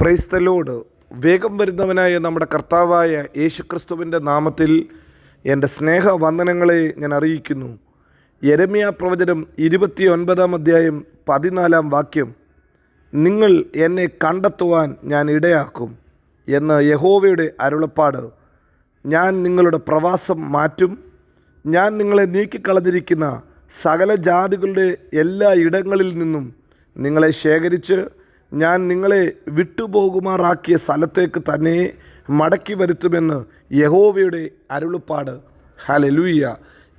Praise the Lord വേഗം വരുന്നവനായ നമ്മുടെ കർത്താവായ യേശുക്രിസ്തുവിന്റെ നാമത്തിൽ എന്റെ സ്നേഹവന്ദനങ്ങളെ ഞാൻ അറിയിക്കുന്നു. യരമിയ പ്രവചനം ഇരുപത്തി ഒൻപതാം അധ്യായം പതിനാലാം വാക്യം. നിങ്ങൾ എന്നെ കണ്ടെത്തുവാൻ ഞാൻ ഇടയാക്കും എന്ന് യഹോവയുടെ അരുളപ്പാട്. ഞാൻ നിങ്ങളുടെ പ്രവാസം മാറ്റും. ഞാൻ നിങ്ങളെ നീക്കിക്കളഞ്ഞിരിക്കുന്ന സകല ജാതികളുടെ എല്ലാ ഇടങ്ങളിൽ നിന്നും നിങ്ങളെ ശേഖരിച്ച് ഞാൻ നിങ്ങളെ വിട്ടുപോകുമാറാക്കിയ സ്ഥലത്തേക്ക് തന്നെ മടക്കി വരുത്തുമെന്ന് യഹോവയുടെ അരുളുപ്പാട്. ഹലലൂയ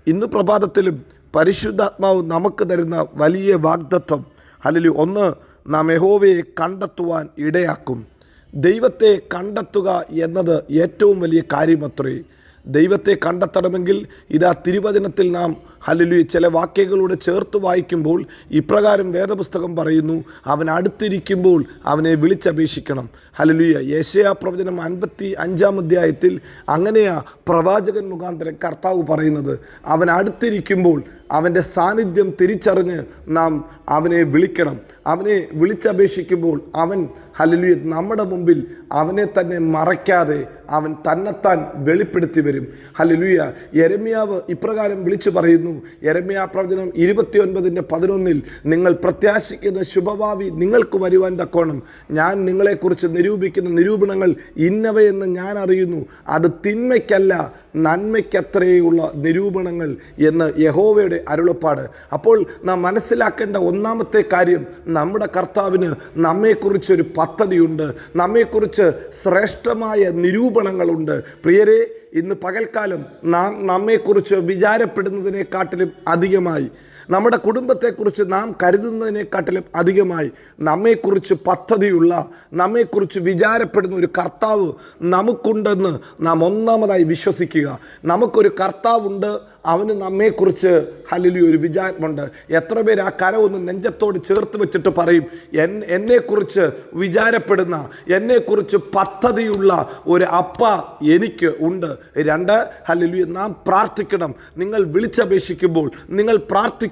ഇന്ന് പ്രഭാതത്തിലും പരിശുദ്ധാത്മാവ് നമുക്ക് തരുന്ന വലിയ വാഗ്ദത്വം ഹലലു ഒന്ന് നാം യഹോവയെ കണ്ടെത്തുവാൻ ഇടയാക്കും. ദൈവത്തെ കണ്ടെത്തുക എന്നത് ഏറ്റവും വലിയ കാര്യമത്രേ. ദൈവത്തെ കണ്ടെത്തണമെങ്കിൽ ഇതാ തിരുവചനത്തിൽ നാം ഹലലു ചില വാക്യങ്ങളോട് ചേർത്ത് വായിക്കുമ്പോൾ ഇപ്രകാരം വേദപുസ്തകം പറയുന്നു അവൻ അടുത്തിരിക്കുമ്പോൾ അവനെ വിളിച്ചപേക്ഷിക്കണം. ഹലലുയ യേശയാ പ്രവചനം അൻപത്തി അഞ്ചാം അധ്യായത്തിൽ അങ്ങനെയാ പ്രവാചകൻ മുഖാന്തരം കർത്താവ് പറയുന്നത് അവൻ അടുത്തിരിക്കുമ്പോൾ അവന്റെ സാന്നിധ്യം തിരിച്ചറിഞ്ഞ് നാം അവനെ വിളിക്കണം. അവനെ വിളിച്ചപേക്ഷിക്കുമ്പോൾ അവൻ ഹലലുയ നമ്മുടെ മുമ്പിൽ അവനെ തന്നെ മറയ്ക്കാതെ അവൻ തന്നെത്താൻ വെളിപ്പെടുത്തി വരും. ഹലലുയ യരമ്യാവ് ഇപ്രകാരം വിളിച്ചു പറയുന്നു യരമ്യാ പ്രവചനം ഇരുപത്തി ഒൻപതിന്റെ പതിനൊന്നിൽ നിങ്ങൾ പ്രത്യാശിക്കുന്ന ശുഭഭാവി നിങ്ങൾക്ക് വരുവാൻ തക്കോണം ഞാൻ നിങ്ങളെക്കുറിച്ച് നിരൂപിക്കുന്ന നിരൂപണങ്ങൾ ഇന്നവയെന്ന് ഞാൻ അറിയുന്നു. അത് തിന്മയ്ക്കല്ല നന്മയ്ക്കത്രയുള്ള നിരൂപണങ്ങൾ എന്ന് യഹോവയുടെ അരുളപ്പാട്. അപ്പോൾ നാം മനസ്സിലാക്കേണ്ട ഒന്നാമത്തെ കാര്യം നമ്മുടെ കർത്താവിന് നമ്മെക്കുറിച്ചൊരു പദ്ധതിയുണ്ട് നമ്മെക്കുറിച്ച് ശ്രേഷ്ഠമായ നിരൂപണങ്ങളുണ്ട്. പ്രിയരെ ഇന്ന് പകൽക്കാലം നാം നമ്മെക്കുറിച്ച് വിചാരപ്പെടുന്നതിനെക്കാട്ടിലും അധികമായി നമ്മുടെ കുടുംബത്തെക്കുറിച്ച് നാം കരുതുന്നതിനെക്കാട്ടിലും അധികമായി നമ്മെക്കുറിച്ച് പദ്ധതിയുള്ള നമ്മെക്കുറിച്ച് വിചാരപ്പെടുന്ന ഒരു കർത്താവ് നമുക്കുണ്ടെന്ന് നാം ഒന്നാമതായി വിശ്വസിക്കുക. നമുക്കൊരു കർത്താവുണ്ട് അവന് നമ്മെക്കുറിച്ച് ഹലിലി ഒരു വിചാരമുണ്ട്. എത്ര പേര് ആ കര ഒന്ന് നെഞ്ചത്തോട് ചേർത്ത് വെച്ചിട്ട് പറയും എൻ എന്നെക്കുറിച്ച് വിചാരപ്പെടുന്ന എന്നെക്കുറിച്ച് പദ്ധതിയുള്ള ഒരു അപ്പ എനിക്ക് ഉണ്ട്. രണ്ട് ഹലിലി നാം പ്രാർത്ഥിക്കണം. നിങ്ങൾ വിളിച്ചപേക്ഷിക്കുമ്പോൾ നിങ്ങൾ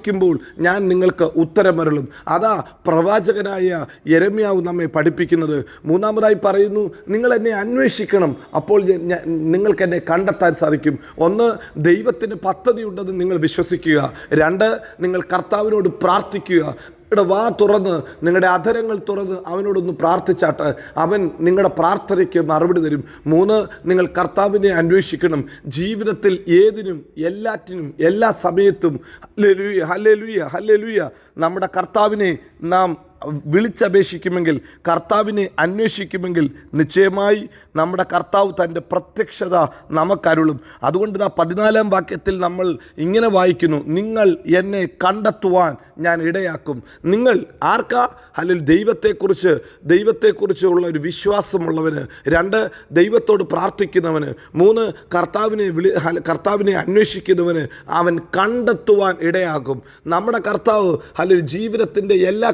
പ്രാർത്ഥിക്കുമ്പോൾ ഞാൻ നിങ്ങൾക്ക് ഉത്തരമരളും. അതാ പ്രവാചകനായ യരമ്യാവ് നമ്മെ പഠിപ്പിക്കുന്നത്. മൂന്നാമതായി പറയുന്നു നിങ്ങൾ എന്നെ അന്വേഷിക്കണം അപ്പോൾ നിങ്ങൾക്ക് എന്നെ കണ്ടെത്താൻ സാധിക്കും. ഒന്ന് ദൈവത്തിന് പദ്ധതിയുണ്ടെന്ന് നിങ്ങൾ വിശ്വസിക്കുക. രണ്ട് നിങ്ങൾ കർത്താവിനോട് പ്രാർത്ഥിക്കുക. നിങ്ങളുടെ വാ തുറന്ന്. നിങ്ങളുടെ അധരങ്ങൾ തുറന്ന് അവനോടൊന്ന് പ്രാർത്ഥിച്ചാട്ട് അവൻ നിങ്ങളുടെ പ്രാർത്ഥനയ്ക്ക് മറുപടി തരും. മൂന്ന് നിങ്ങൾ കർത്താവിനെ അന്വേഷിക്കണം. ജീവിതത്തിൽ ഏതിനും എല്ലാറ്റിനും എല്ലാ സമയത്തും. Hallelujah hallelujah hallelujah. നമ്മുടെ കർത്താവിനെ നാം വിളിച്ചപേക്ഷിക്കുമെങ്കിൽ കർത്താവിനെ അന്വേഷിക്കുമെങ്കിൽ നിശ്ചയമായി നമ്മുടെ കർത്താവ് തന്റെ പ്രത്യക്ഷത നമുക്കരുളും. അതുകൊണ്ട് ആ പതിനാലാം വാക്യത്തിൽ നമ്മൾ ഇങ്ങനെ വായിക്കുന്നു നിങ്ങൾ എന്നെ കണ്ടെത്തുവാൻ ഞാൻ ഇടയാക്കും. നിങ്ങൾ ആർക്കാ? അല്ലെങ്കിൽ ദൈവത്തെക്കുറിച്ച് ദൈവത്തെക്കുറിച്ചുള്ള ഒരു വിശ്വാസമുള്ളവന്. രണ്ട് ദൈവത്തോട് പ്രാർത്ഥിക്കുന്നവന്. മൂന്ന് കർത്താവിനെ വിളി കർത്താവിനെ അന്വേഷിക്കുന്നവന് അവൻ കണ്ടെത്തുവാൻ ഇടയാകും. നമ്മുടെ കർത്താവ് അല്ലെങ്കിൽ ജീവിതത്തിന്റെ എല്ലാ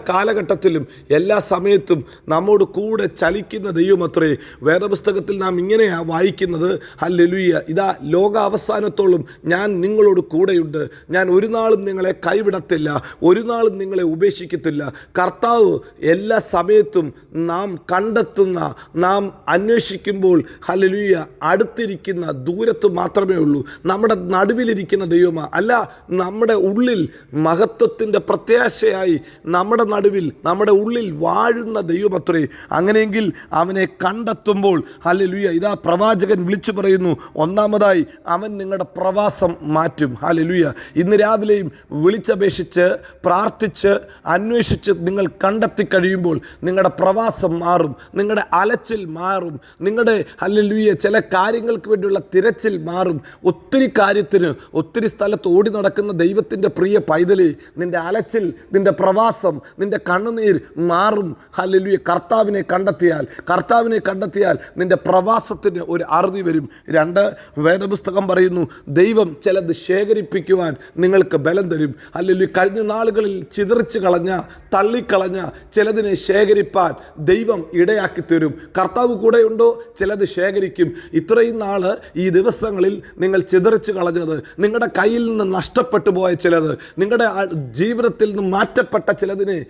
കാലഘട്ടത്തിലും എല്ലാ സമയത്തും നമ്മോട് കൂടെ ചലിക്കുന്ന ദൈവമത്രേ വേദപുസ്തകത്തിൽ നാം ഇങ്ങനെയാണ് വായിക്കുന്നത് ഹല്ലേലൂയ ഇതാ ലോക അവസാനത്തോളം ഞാൻ നിങ്ങളോട് കൂടെയുണ്ട്. ഞാൻ ഒരു നാളും നിങ്ങളെ കൈവിടത്തില്ല ഒരു നാളും നിങ്ങളെ ഉപേക്ഷിക്കത്തില്ല. കർത്താവ് എല്ലാ സമയത്തും നാം കണ്ടെത്തുന്ന നാം അന്വേഷിക്കുമ്പോൾ ഹല്ലേലൂയ അടുത്തിരിക്കുന്ന ദൂരത്ത് മാത്രമേ ഉള്ളൂ. നമ്മുടെ നടുവിലിരിക്കുന്ന ദൈവമാണ് അല്ല നമ്മുടെ ഉള്ളിൽ മഹത്വത്തിന്റെ പ്രത്യാശയായി നമ്മുടെ നടുവിൽ നമ്മുടെ ഉള്ളിൽ വാഴുന്ന ദൈവമത്രേ അങ്ങനെയെങ്കിൽ അവനെ കണ്ടെത്തുമ്പോൾ ഹല്ലേലൂയ ഇതാ പ്രവാചകൻ വിളിച്ചു പറയുന്നു ഒന്നാമതായി അവൻ നിങ്ങളുടെ പ്രവാസം മാറ്റും ഹല്ലേലൂയ. ഇന്ന് രാവിലെയും വിളിച്ചപേക്ഷിച്ച് പ്രാർത്ഥിച്ച് അന്വേഷിച്ച് നിങ്ങൾ കണ്ടെത്തി കഴിയുമ്പോൾ നിങ്ങളുടെ പ്രവാസം മാറും നിങ്ങളുടെ അലച്ചിൽ മാറും നിങ്ങളുടെ ഹല്ലേലൂയ ചില കാര്യങ്ങൾക്ക് വേണ്ടിയുള്ള തിരച്ചിൽ മാറും. ഒത്തിരി കാര്യത്തിന് ഒത്തിരി സ്ഥലത്ത് ഓടി നടക്കുന്ന ദൈവത്തിന്റെ പ്രിയ പൈതലി നിന്റെ അലച്ചിൽ നിന്റെ പ്രവാസം നിന്റെ കണ്ണുനീർ മാറും. ഹല്ലേലൂയ. കർത്താവിനെ കണ്ടെത്തിയാൽ കർത്താവിനെ കണ്ടെത്തിയാൽ നിന്റെ പ്രവാസത്തിന് ഒരു അറുതി വരും. രണ്ട് വേദപുസ്തകം പറയുന്നു ദൈവം ചിലത് ശേഖരിപ്പിക്കുവാൻ നിങ്ങൾക്ക് ബലം തരും. അല്ലെങ്കിൽ കഴിഞ്ഞ നാളുകളിൽ ചിതറിച്ച് കളഞ്ഞ തള്ളിക്കളഞ്ഞ ചിലതിനെ ശേഖരിപ്പാൻ ദൈവം ഇടയാക്കി തരും. കർത്താവ് കൂടെയുണ്ടോ? ചിലത് ശേഖരിക്കും. ഇത്രയും നാൾ ഈ ദിവസങ്ങളിൽ നിങ്ങൾ ചിതറിച്ച് കളഞ്ഞത് നിങ്ങളുടെ കയ്യിൽ നിന്ന് നഷ്ടപ്പെട്ടു പോയ ചിലത് നിങ്ങളുടെ ജീവിതത്തിൽ നിന്ന് മാറ്റപ്പെട്ട ചിലതിനെ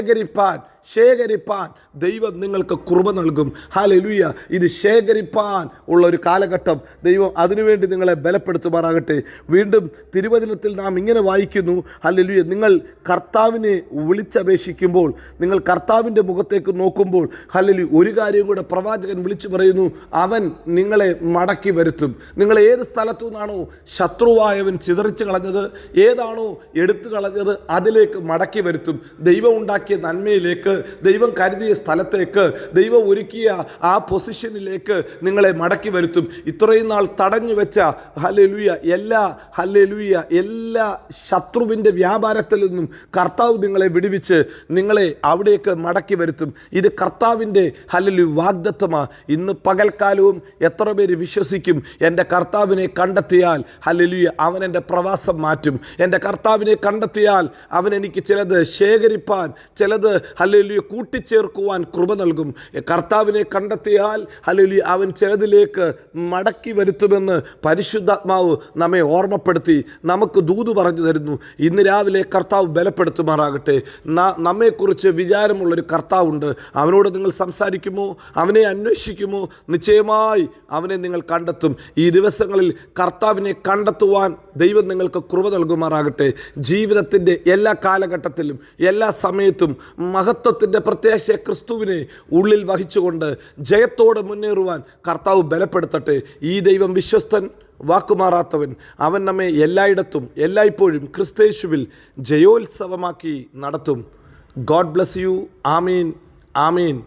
ശേഖരിപ്പാൻ ശേഖരിപ്പാൻ ദൈവം നിങ്ങൾക്ക് കൃപ നൽകും. ഹാലലുയ ഇത് ശേഖരിപ്പാൻ ഉള്ള ഒരു കാലഘട്ടം ദൈവം അതിനുവേണ്ടി നിങ്ങളെ ബലപ്പെടുത്തുമാറാകട്ടെ. വീണ്ടും തിരുവചനത്തിൽ നാം ഇങ്ങനെ വായിക്കുന്നു. ഹാലലുയ നിങ്ങൾ കർത്താവിനെ വിളിച്ചപേക്ഷിക്കുമ്പോൾ നിങ്ങൾ കർത്താവിന്റെ മുഖത്തേക്ക് നോക്കുമ്പോൾ ഹാലലു ഒരു കാര്യം കൂടെ പ്രവാചകൻ വിളിച്ചു പറയുന്നു. അവൻ നിങ്ങളെ മടക്കി വരുത്തും. നിങ്ങൾ ഏത് സ്ഥലത്തു നിന്നാണോ ശത്രുവായവൻ ചിതറിച്ച് കളഞ്ഞത് ഏതാണോ എടുത്തു കളഞ്ഞത് അതിലേക്ക് മടക്കി വരുത്തും. ദൈവം ഉണ്ടാക്കിയ നന്മയിലേക്ക് ദൈവം കരുതിയ സ്ഥലത്തേക്ക് ദൈവം ഒരുക്കിയ ആ പൊസിഷനിലേക്ക് നിങ്ങളെ മടക്കി വരുത്തും. ഇത്രയും നാൾ തടഞ്ഞു വെച്ച ഹലലുയ എല്ലാ ഹലലുയ എല്ലാ ശത്രുവിന്റെ വ്യാപാരത്തിൽ നിന്നും കർത്താവ് നിങ്ങളെ വിടുവിച്ച് നിങ്ങളെ അവിടേക്ക് മടക്കി വരുത്തും. ഇത് കർത്താവിന്റെ ഹലലു വാഗ്ദത്വമാണ് ഇന്ന് പകൽക്കാലവും എത്ര പേര് വിശ്വസിക്കും? എന്റെ കർത്താവിനെ കണ്ടെത്തിയാൽ ഹലലുയ അവൻ എന്റെ പ്രവാസം മാറ്റും. എന്റെ കർത്താവിനെ കണ്ടെത്തിയാൽ അവൻ എനിക്ക് ചിലത് ശേഖരിപ്പാൻ ചിലത് ഹല്ലലുയ കൂട്ടിച്ചേർക്കുവാൻ കൃപ നൽകും. കർത്താവിനെ കണ്ടെത്തിയാൽ ഹലലി അവൻ ചിലതിലേക്ക് മടക്കി വരുത്തുമെന്ന് പരിശുദ്ധാത്മാവ് നമ്മെ ഓർമ്മപ്പെടുത്തി നമുക്ക് ദൂത് പറഞ്ഞു തരുന്നു. ഇന്ന് രാവിലെ കർത്താവ് ബലപ്പെടുത്തുമാറാകട്ടെ. നമ്മെക്കുറിച്ച് വിചാരമുള്ളൊരു കർത്താവുണ്ട്. അവനോട് നിങ്ങൾ സംസാരിക്കുമോ? അവനെ അന്വേഷിക്കുമോ? നിശ്ചയമായി അവനെ നിങ്ങൾ കണ്ടെത്തും. ഈ ദിവസങ്ങളിൽ കർത്താവിനെ കണ്ടെത്തുവാൻ ദൈവം നിങ്ങൾക്ക് കൃപ നൽകുമാറാകട്ടെ. ജീവിതത്തിന്റെ എല്ലാ കാലഘട്ടത്തിലും എല്ലാ സമയത്തും മഹത്വത്തിന്റെ പ്രത്യാശ ക്രിസ്തുവിനെ ഉള്ളിൽ വഹിച്ചുകൊണ്ട് ജയത്തോടെ മുന്നേറുവാൻ കർത്താവ് ബലപ്പെടുത്തട്ടെ. ഈ ദൈവം വിശ്വസ്തൻ വാക്കുമാറാത്തവൻ. അവൻ നമ്മെ എല്ലായിടത്തും എല്ലായ്പ്പോഴും ക്രിസ്തേശുവിൽ ജയോത്സവമാക്കി നടത്തും. God bless you. Amin. Amin.